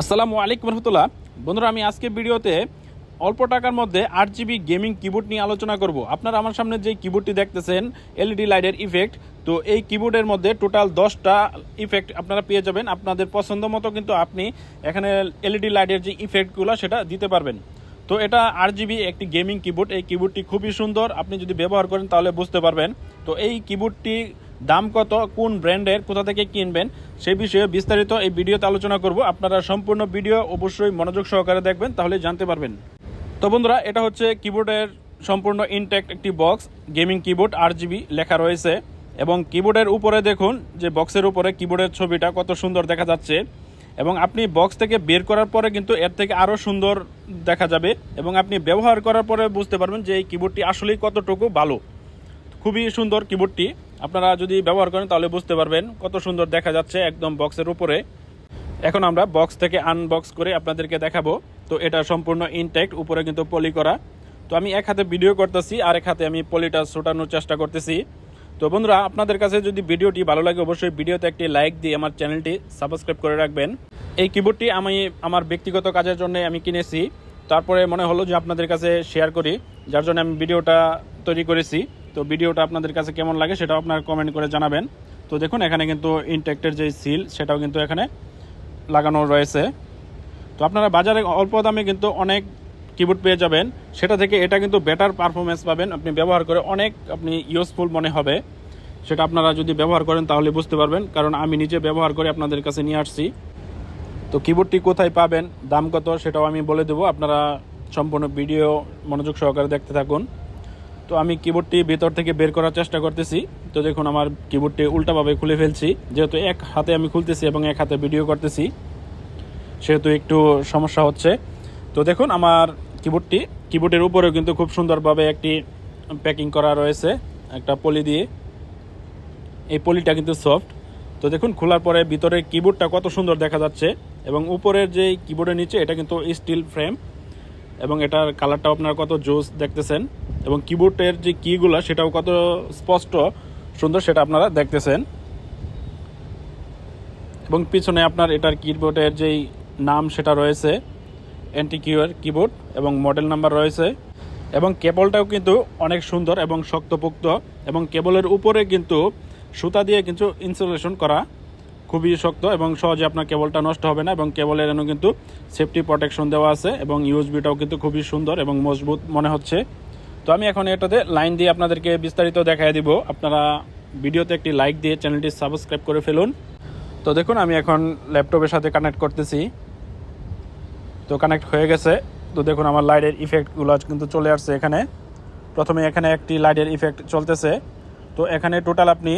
আসসালামু আলাইকুম রহমতুল্লাহ। বন্ধুরা, আমি আজকে ভিডিওতে অল্প টাকার মধ্যে আট জিবি গেমিং কিবোর্ড নিয়ে আলোচনা করব। আপনারা আমার সামনে যে কিবোর্ডটি দেখতেছেন এলইডি লাইটের ইফেক্ট তো এই কিবোর্ডের মধ্যে টোটাল দশটা ইফেক্ট আপনারা পেয়ে যাবেন। আপনাদের পছন্দ মতো কিন্তু আপনি এখানে এলইডি লাইটের যে ইফেক্টগুলো সেটা দিতে পারবেন। তো এটা আট জিবি একটি গেমিং কিবোর্ড এই কিবোর্ডটি খুবই সুন্দর। আপনি যদি ব্যবহার করেন, তাহলে বুঝতে পারবেন। তো এই কিবোর্ডটি দাম কত, কোন ব্র্যান্ডের, কোথা থেকে কিনবেন, সে বিষয়ে বিস্তারিত এই ভিডিওতে আলোচনা করব। আপনারা সম্পূর্ণ ভিডিও অবশ্যই মনোযোগ সহকারে দেখবেন, তাহলে জানতে পারবেন। তো বন্ধুরা, এটা হচ্ছে কিবোর্ডের সম্পূর্ণ ইনটেক্ট একটি বক্স গেমিং কিবোর্ড আট জিবি লেখা রয়েছে। এবং কিবোর্ডের উপরে দেখুন, যে বক্সের উপরে কিবোর্ডের ছবিটা কত সুন্দর দেখা যাচ্ছে। এবং আপনি বক্স থেকে বের করার পরে কিন্তু এর থেকে আরও সুন্দর দেখা যাবে। এবং আপনি ব্যবহার করার পরে বুঝতে পারবেন যে এই কিবোর্ডটি আসলেই কতটুকু ভালো। খুবই সুন্দর কিবোর্ডটি। আপনারা যদি ব্যবহার করেন তাহলে বুঝতে পারবেন কত সুন্দর দেখা যাচ্ছে একদম বক্সের উপরে। এখন আমরা বক্স থেকে আনবক্স করে আপনাদেরকে দেখাবো। তো এটা সম্পূর্ণ ইনটেক্ট উপরে কিন্তু পলি করা। তো আমি এক হাতে ভিডিও করতেছি আর এক হাতে আমি পলিটা ছোটানোর চেষ্টা করতেছি। তো বন্ধুরা, আপনাদের কাছে যদি ভিডিওটি ভালো লাগে, অবশ্যই ভিডিওতে একটি লাইক দিয়ে আমার চ্যানেলটি সাবস্ক্রাইব করে রাখবেন। এই কিবোর্ডটি আমি আমার ব্যক্তিগত কাজের জন্য আমি কিনেছি। তারপরে মনে হলো যে আপনাদের কাছে শেয়ার করি, যার জন্য আমি ভিডিওটা তৈরি করেছি। তো ভিডিওটা আপনাদের কাছে কেমন লাগে সেটাও আপনারা কমেন্ট করে জানাবেন। তো দেখুন, এখানে কিন্তু ইনটেক্টের যে সিল সেটাও কিন্তু এখানে লাগানো রয়েছে। তো আপনারা বাজারে অল্প দামে কিন্তু অনেক কিবোর্ড পেয়ে যাবেন। সেটা থেকে এটা কিন্তু বেটার পারফরমেন্স পাবেন। আপনি ব্যবহার করে অনেক আপনি ইউজফুল মনে হবে। সেটা আপনারা যদি ব্যবহার করেন তাহলে বুঝতে পারবেন, কারণ আমি নিজে ব্যবহার করে আপনাদের কাছে নিয়ে আসছি। তো কিবোর্ডটি কোথায় পাবেন, দাম কত, সেটাও আমি বলে দেবো। আপনারা সম্পূর্ণ ভিডিও মনোযোগ সহকারে দেখতে থাকুন। তো আমি কিবোর্ডটি ভেতর থেকে বের করার চেষ্টা করতেছি। তো দেখুন, আমার কিবোর্ডটি উল্টাভাবে খুলে ফেলছি। যেহেতু এক হাতে আমি খুলতেছি এবং এক হাতে ভিডিও করতেছি, সেহেতু একটু সমস্যা হচ্ছে। তো দেখুন, আমার কিবোর্ডটি কিবোর্ডের উপরেও কিন্তু খুব সুন্দরভাবে একটি প্যাকিং করা রয়েছে, একটা পলি দিয়ে। এই পলিটা কিন্তু সফট তো দেখুন, খোলার পরে ভিতরে কিবোর্ডটা কত সুন্দর দেখা যাচ্ছে এবং উপরের যে কিবোর্ডের নিচে, এটা কিন্তু স্টিল ফ্রেম এবং এটার কালারটাও আপনারা কত জোস দেখতেছেন, এবং কিবোর্ডের যে কিগুলো সেটাও কত স্পষ্ট সুন্দর সেটা আপনারা দেখতেছেন। এবং পিছনে আপনার এটার কিবোর্ডের যেই নাম সেটা রয়েছে অ্যান্টিকিউর কিবোর্ড এবং মডেল নাম্বার রয়েছে। এবং কেবলটাও কিন্তু অনেক সুন্দর এবং শক্তপোক্ত, এবং কেবলের উপরে কিন্তু সুতা দিয়ে কিন্তু ইনসুলেশন করা খুবই শক্ত এবং সহজে আপনার কেবলটা নষ্ট হবে না এবং কেবলের এনে কিন্তু সেফটি প্রোটেকশন দেওয়া আছে এবং ইউএসবিটাও কিন্তু খুবই সুন্দর এবং মজবুত মনে হচ্ছে। তো আমি এখন এটাতে লাইন দিয়ে আপনাদেরকে বিস্তারিত দেখাই দিব। আপনারা ভিডিওতে একটি লাইক দিয়ে চ্যানেলটি সাবস্ক্রাইব করে ফেলুন। তো দেখুন, আমি এখন ল্যাপটপের সাথে কানেক্ট করতেছি। তো কানেক্ট হয়ে গেছে। তো দেখুন, আমার লাইটের ইফেক্টগুলো কিন্তু চলে আসছে এখানে। প্রথমে এখানে একটি লাইটের ইফেক্ট চলতেছে। তো এখানে টোটাল আপনি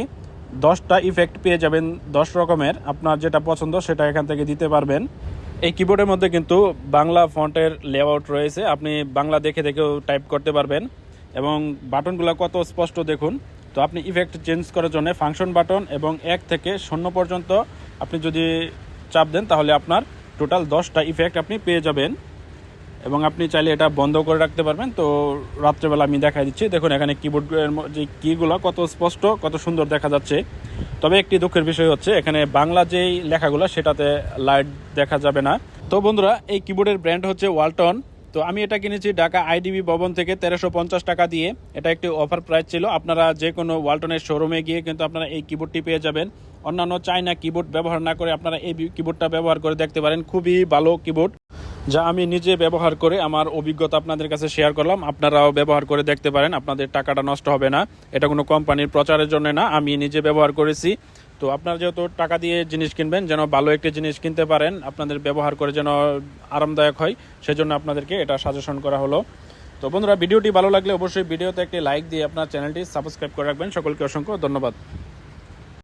দশটা ইফেক্ট পেয়ে যাবেন দশ রকমের। আপনার যেটা পছন্দ সেটা এখান থেকে দিতে পারবেন। এই কিবোর্ডের মধ্যে কিন্তু বাংলা ফন্টের লেআউট রয়েছে। আপনি বাংলা দেখে দেখেও টাইপ করতে পারবেন। এবং বাটনগুলো কত স্পষ্ট দেখুন। তো আপনি ইফেক্ট চেঞ্জ করার জন্য ফাংশন বাটন এবং এক থেকে শূন্য পর্যন্ত আপনি যদি চাপ দেন তাহলে আপনার টোটাল দশটা ইফেক্ট আপনি পেয়ে যাবেন। এবং আপনি চাইলে এটা বন্ধ করে রাখতে পারবেন। তো রাত্রেবেলা আমি দেখাই দিচ্ছি। দেখুন, এখানে কিবোর্ডের যে কিগুলো কত স্পষ্ট, কত সুন্দর দেখা যাচ্ছে। তবে একটি দুঃখের বিষয় হচ্ছে, এখানে বাংলা যেই লেখাগুলো, সেটাতে লাইট দেখা যাবে না। তো বন্ধুরা, এই কিবোর্ডের ব্র্যান্ড হচ্ছে ওয়ালটন তো আমি এটা কিনেছি ঢাকা আইডিবি ভবন থেকে তেরোশো পঞ্চাশ টাকা দিয়ে। এটা একটি অফার প্রাইস ছিল। আপনারা যে কোনো ওয়ালটনের শোরুমে গিয়ে কিন্তু আপনারা এই কিবোর্ডটি পেয়ে যাবেন। অন্যান্য চাইনা কিবোর্ড ব্যবহার না করে আপনারা এই কিবোর্ডটা ব্যবহার করে দেখতে পারেন। খুবই ভালো কিবোর্ড যা আমি নিজে ব্যবহার করে আমার অভিজ্ঞতা আপনাদের কাছে শেয়ার করলাম। আপনারাও ব্যবহার করে দেখতে পারেন, আপনাদের টাকাটা নষ্ট হবে না। এটা কোনো কোম্পানির প্রচারের জন্য না, আমি নিজে ব্যবহার করেছি। তো আপনারা যেহেতু টাকা দিয়ে জিনিস কিনবেন, যেন ভালো একটি জিনিস কিনতে পারেন, আপনাদের ব্যবহার করে যেন আরামদায়ক হয়, সেজন্য আপনাদেরকে এটা সাজেশন করা হলো। তো বন্ধুরা, ভিডিওটি ভালো লাগলে অবশ্যই ভিডিওতে একটি লাইক দিয়ে আপনার চ্যানেলটি সাবস্ক্রাইব করে রাখবেন। সকলকে অসংখ্য ধন্যবাদ।